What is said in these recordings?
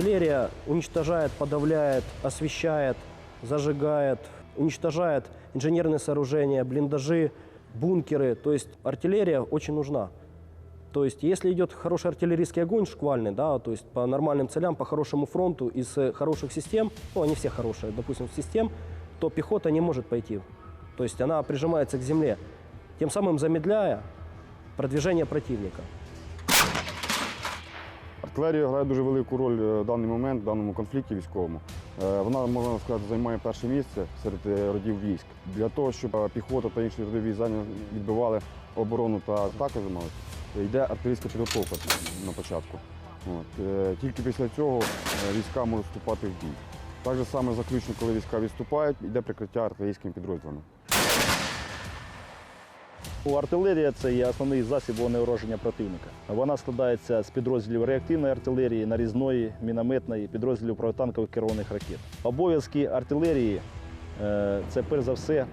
Артиллерия уничтожает, подавляет, освещает, зажигает, уничтожает инженерные сооружения, блиндажи, бункеры. То есть артиллерия очень нужна. То есть, если идет хороший артиллерийский огонь, шквальный, да, то есть по нормальным целям, по хорошему фронту, из э, хороших систем, ну, они все хорошие, допустим, систем, то пехота не может пойти. То есть она прижимается к земле, тем самым замедляя продвижение противника. Артилерія грає дуже велику роль е, в даний момент, в даному конфлікті військовому. Е, Вона, можна сказати, займає перше місце серед е, родів військ. Для того, щоб піхота та інші роди військ відбивали оборону та атаку займалися, йде артилерійська підготовка на початку. От. Тільки після цього війська можуть вступати в бій. Так же саме заключно, коли війська відступають, йде прикриття артилерійськими підрозділами. У артилерія це є основний засіб вогнеураження противника. Вона складається з підрозділів реактивної артилерії, нарізної, мінометної, підрозділів протитанкових керованих ракет. Обов'язки артилерії е, це перш за все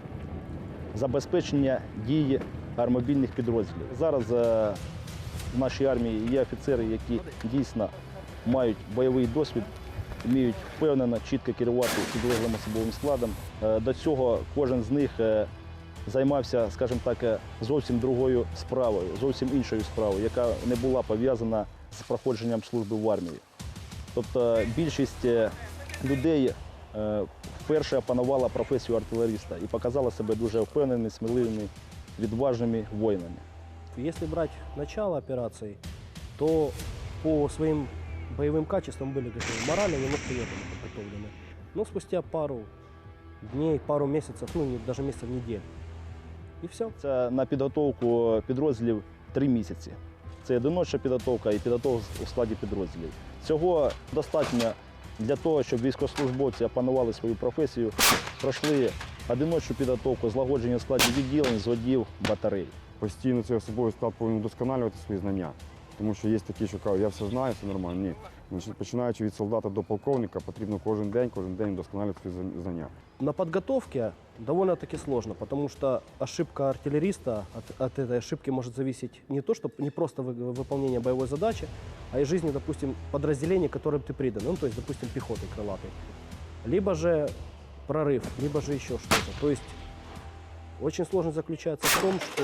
забезпечення дії армобільних підрозділів. Зараз е, в нашій армії є офіцери, які дійсно мають бойовий досвід, вміють впевнено, чітко керувати підлеглим особовим складом. Е, До цього кожен з них займався, скажімо так, е, зовсім другою справою, зовсім іншою справою, яка не була пов'язана з проходженням служби в армії. Тобто більшість е, людей е, вперше опанувала професію артилеріста і показала себе дуже впевненими, сміливими, відважними воїнами. Если брать начало операции, то по своим боевым качествам были готовы. Морально немножко не были подготовлены. Но спустя пару дней, пару месяцев, ну не- даже месяцев, недель. И все. Це на підготовку підрозділів три місяці. Це одиночна підготовка і підготовка у складі підрозділів. Цього достатньо для того, щоб військовослужбовці опанували свою професію, пройшли одиночну підготовку, злагодження складів складі відділень, зводів, батарей. Постійно цей особовий склад повинен вдосконалювати свої знання. Тому що є такі, що кажуть, я все знаю, все нормально. Ні. Значить, починаючи від солдата до полковника, потрібно кожен день, кожен день вдосконалювати свої зна- знання. На подготовке довольно-таки сложно, потому что ошибка артиллериста, от, от этой ошибки может зависеть не то, что не просто вы- выполнение боевой задачи, а и жизни, допустим, подразделения, которым ты придан, ну, то есть, допустим, пехоты крылатой. Либо же прорыв, либо же еще что-то. То есть очень сложность заключается в том, что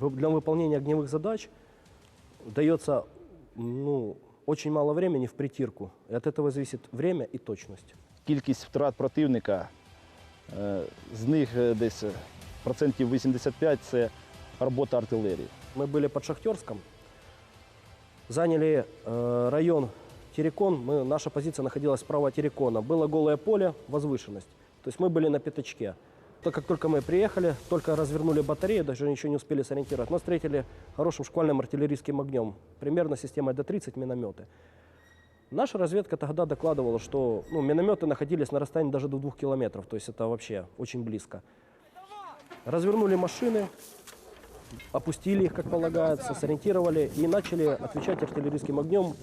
вы- для выполнения огневых задач дается ну, очень мало времени в притирку. И от этого зависит время и точность. Кількість втрат противника, е, з них е, десь е, процентів 85 це робота артилерії. Мы были под Шахтерском, заняли э, район Терекон. Мы, наша позиция находилась справа от Терекона. Было голое поле, возвышенность. То есть мы были на пятачке. То, как только мы приехали, только развернули батарею, даже ничего не успели сориентировать. Нас встретили хорошим шквальным артиллерийским огнем. Примерно системой Д-30 минометы. Наша разведка тогда докладывала, что ну, минометы находились на расстоянии даже до двух километров. То есть это вообще очень близко. Развернули машины, опустили их, как полагается, сориентировали и начали отвечать артиллерийским огнем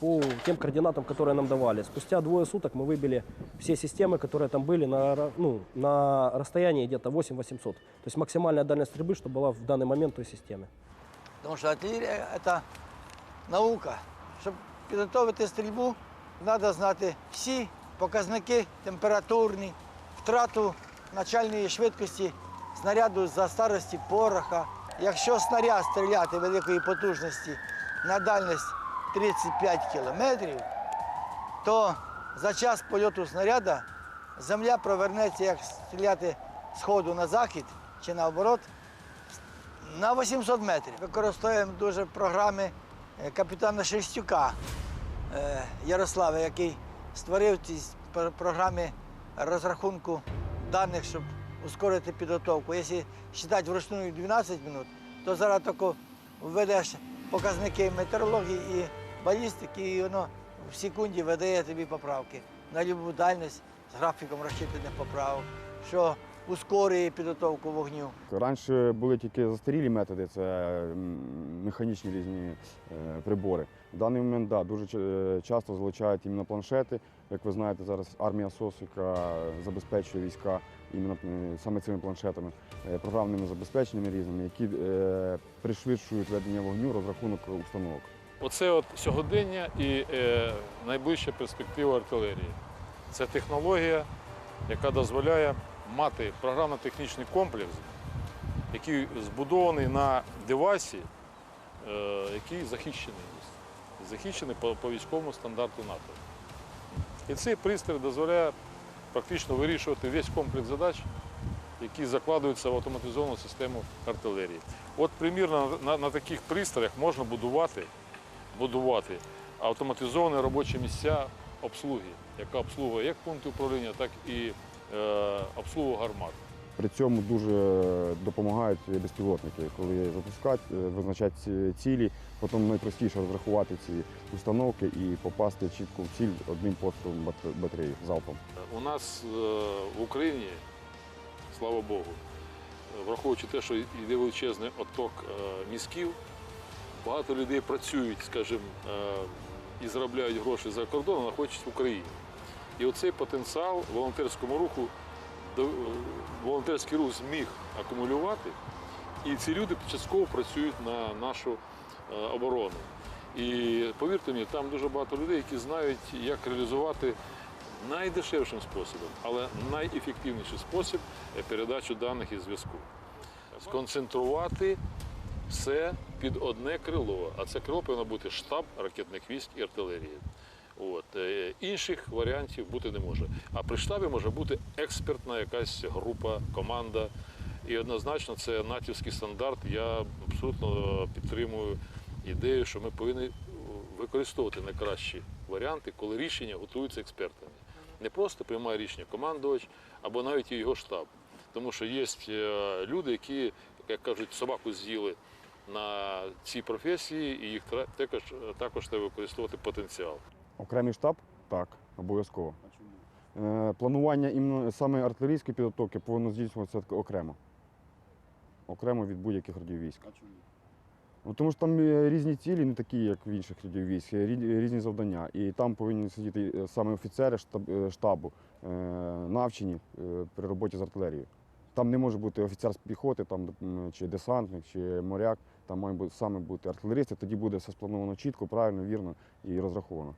по тем координатам, которые нам давали. Спустя двое суток мы выбили все системы, которые там были на, ра- ну, на расстоянии где-то 8-800. То есть максимальная дальность стрельбы, что была в данный момент той системе. Тому що артилерія це наука. Щоб підготовити стрільбу, треба знати всі показники температурні, втрату начальної швидкості снаряду за старості пороха. Якщо снаряд стріляти великої потужності на дальність 35 кілометрів, то за час польоту снаряда земля провернеться, як стріляти з ходу на захід чи наоборот, на 800 метрів. Використовуємо дуже програми е, капітана Шерстюка е, Ярослава, який створив ці програми розрахунку даних, щоб ускорити підготовку. Якщо вважати вручну 12 минут, то зараз тільки введеш показники метеорології і балістики, і воно в секунді видає тобі поправки на любу дальність з графіком розчитаних поправок, що ускорює підготовку вогню. Раніше були тільки застарілі методи, це механічні різні е, прибори. В даний момент да, дуже е, часто залучають іменно планшети. Як ви знаєте, зараз армія СОС, яка забезпечує війська іменно е, саме цими планшетами, е, програмними забезпеченнями різними, які е, пришвидшують ведення вогню, розрахунок установок. Оце от сьогодення і е, найближча перспектива артилерії. Це технологія, яка дозволяє мати програмно-технічний комплекс, який збудований на девайсі, е, який захищений. Захищений по, по військовому стандарту НАТО. І цей пристрій дозволяє практично вирішувати весь комплекс задач, які закладаються в автоматизовану систему артилерії. От примірно на, на таких пристроях можна будувати, будувати автоматизовані робочі місця обслуги, яка обслуговує як пункти управління, так і е, обслугу гармат. При цьому дуже допомагають безпілотники, коли запускати, е, визначати цілі, потім найпростіше розрахувати ці установки і попасти чітко в ціль одним пострілом батареї залпом. У нас е, в Україні, слава Богу, враховуючи те, що йде величезний отток мізків, багато людей працюють, скажімо, е, і заробляють гроші за кордоном, знаходячись в Україні. І оцей потенціал волонтерському руху, е, волонтерський рух зміг акумулювати, і ці люди частково працюють на нашу е, оборону. І повірте мені, там дуже багато людей, які знають, як реалізувати найдешевшим способом, але найефективніший спосіб передачу даних і зв'язку. Сконцентрувати все під одне крило, а це крило повинно бути штаб ракетних військ і артилерії. От. е, Інших варіантів бути не може. А при штабі може бути експертна якась група, команда. І однозначно це натівський стандарт. Я абсолютно підтримую ідею, що ми повинні використовувати найкращі варіанти, коли рішення готуються експертами. Не просто приймає рішення командувач або навіть його штаб. Тому що є е, люди, які, як кажуть, собаку з'їли на цій професії, і їх також, також треба використовувати потенціал. Окремий штаб так, обов'язково. Е, Планування саме артилерійської підготовки повинно здійснюватися окремо. Окремо від будь-яких родів військ. Ну, тому що там е, різні цілі, не такі, як в інших родів військ, різні завдання. І там повинні сидіти е, саме офіцери штабу, навчені при роботі з артилерією. Там не може бути офіцер з піхоти, там, чи десантник, чи моряк. Там має бути саме бути артилерист, і тоді буде все сплановано чітко, правильно, вірно і розраховано.